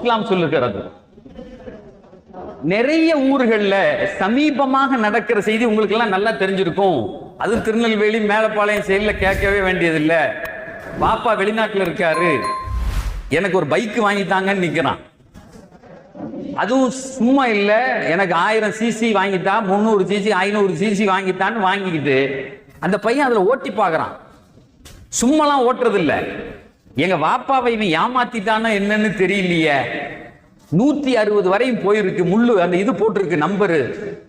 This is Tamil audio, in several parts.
இஸ்லாம் சொல்லுகிறது நிறைய ஊர்கள்ல சமீபமாக நடக்கிற செய்தி உங்களுக்கு எல்லாம் நல்லா தெரிஞ்சிருக்கும். அது திருநெல்வேலி மேலப்பாளையம் செயலில் கேட்கவே வேண்டியதில்லை. பாப்பா வெளிநாட்டில் இருக்காரு. எனக்கு ஒரு பைக் வாங்கித்தாங்கன்னு நிற்கிறான் அதுவும் சும்மா இல்லை. எனக்கு ஆயிரம் சிசி வாங்கிட்டா முந்நூறு சிசி ஐநூறு சிசி வாங்கிட்டான்னு வாங்கிக்கிட்டு அந்த பையன் அதில் ஓட்டி பார்க்குறான். சும்மாலாம் ஓட்டுறது எங்க வாப்பாவை இவன் ஏமாத்திட்டானா என்னன்னு தெரியலையே. நூத்தி அறுபது வரையும் போயிருக்கு முள்ளு அந்த இது போட்டிருக்கு நம்பரு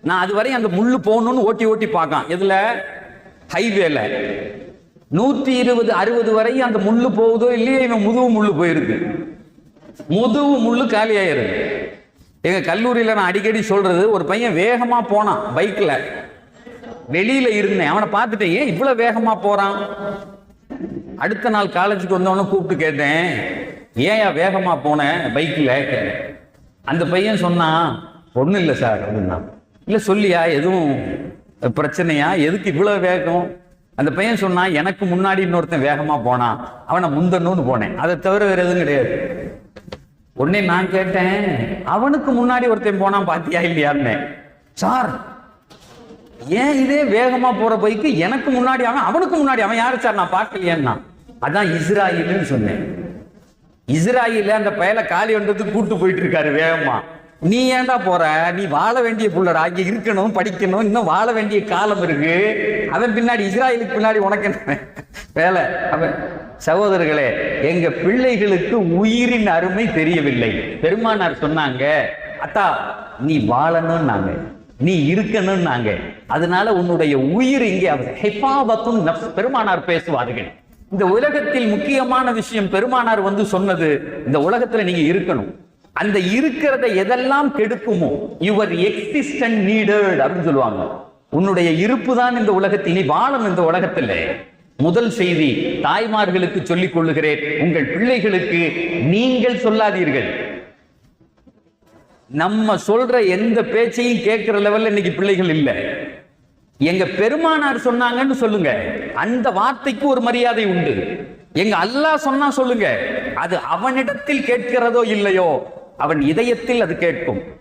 நான் அது வரையும் அந்த முள்ளு போகணும்னு ஓட்டி ஓட்டி பார்க்கான். எதுல? ஹைவேல நூத்தி இருபது அறுபது வரையும் அந்த முள்ளு போகுதோ இல்லையோ இவன் முதுகு முள்ளு போயிருக்கு. முதுகு முள்ளு காலி ஆயிருக்கு எங்க கல்லூரியில நான் அடிக்கடி சொல்றது ஒரு பையன் வேகமா போனான் பைக்ல வெளியில இருந்தேன். அவனை பார்த்துட்டேன் ஏன் இவ்வளவு வேகமா போறான்? அடுத்த நாள் காலேஜுக்கு வந்தவொடனே கூப்பிட்டு கேட்டேன் ஏன்யா வேகமாக போனேன் பைக்கில் அந்த பையன் சொன்னான் ஒன்றும் இல்லை சார் அப்படின்னா. இல்லை சொல்லியா எதுவும் பிரச்சனையா? எதுக்கு இவ்வளோ வேகம்? அந்த பையன் சொன்னான் எனக்கு முன்னாடி இன்னொருத்தன் வேகமாக போனான் அவனை முந்தணும்னு போனேன். அதை தவிர வேறு எதுவும் கிடையாது. உடனே நான் கேட்டேன் அவனுக்கு முன்னாடி ஒருத்தன் போனான் பாத்தியா இல்லையான்னு? சார் ஏன் இதே வேகமா போற பைக்கு எனக்கு முன்னாடி அவன் அவனுக்கு முன்னாடி அவன் யாரு சார்? நான் பார்க்கலையேன்னா. அதான் இஸ்ராயில்னு சொன்னேன். இஸ்ராயில அந்த பயலை காலி வந்ததுக்கு கூட்டு போயிட்டு இருக்காரு வேகமா. நீ ஏன்டா போற? நீ வாழ வேண்டிய புள்ளடா. இங்க இருக்கணும் படிக்கணும் இன்னும் வாழ வேண்டிய காலம் இருக்கு. அவன் பின்னாடி இஸ்ராயலுக்கு பின்னாடி உனக்கு என்ன வேலை? அவன் சகோதரர்களே எங்க பிள்ளைகளுக்கு உயிரின் அருமை தெரியவில்லை. பெருமானார் சொன்னாங்க அத்தா நீ வாழணும்னாங்க. நீ இருக்கணும்னாங்க. அதனால உன்னுடைய உயிர் இங்கே ஹெஃபாபத்தும் பெருமானார் பேசுவார்கள். இந்த உலகத்தில் முக்கியமான விஷயம் பெருமானார் வந்து சொன்னது இந்த உலகத்துல நீங்க இருக்கணும். அந்த இருக்கிறத எதெல்லாம் கெடுக்குமோ யுவர் எக்ஸிஸ்டன் நீடட் அப்படின்னு சொல்லுவாங்க. உன்னுடைய இருப்பு தான் இந்த உலகத்தில் நீ வாழும் இந்த உலகத்துல. முதல் செய்தி தாய்மார்களுக்கு சொல்லிக் கொள்ளுகிறேன். உங்கள் பிள்ளைகளுக்கு நீங்கள் சொல்லாதீர்கள். நம்ம சொல்ற எந்த பேச்சையும் கேட்கிற லெவல்ல இன்னைக்கு பிள்ளைகள் இல்லை. எங்க பெருமானார் சொன்னாங்கன்னு சொல்லுங்க. அந்த வார்த்தைக்கு ஒரு மரியாதை உண்டு. எங்க அல்லாஹ் சொன்னா சொல்லுங்க. அது அவனிடத்தில் கேட்கிறதோ இல்லையோ அவன் இதயத்தில் அது கேட்கும்.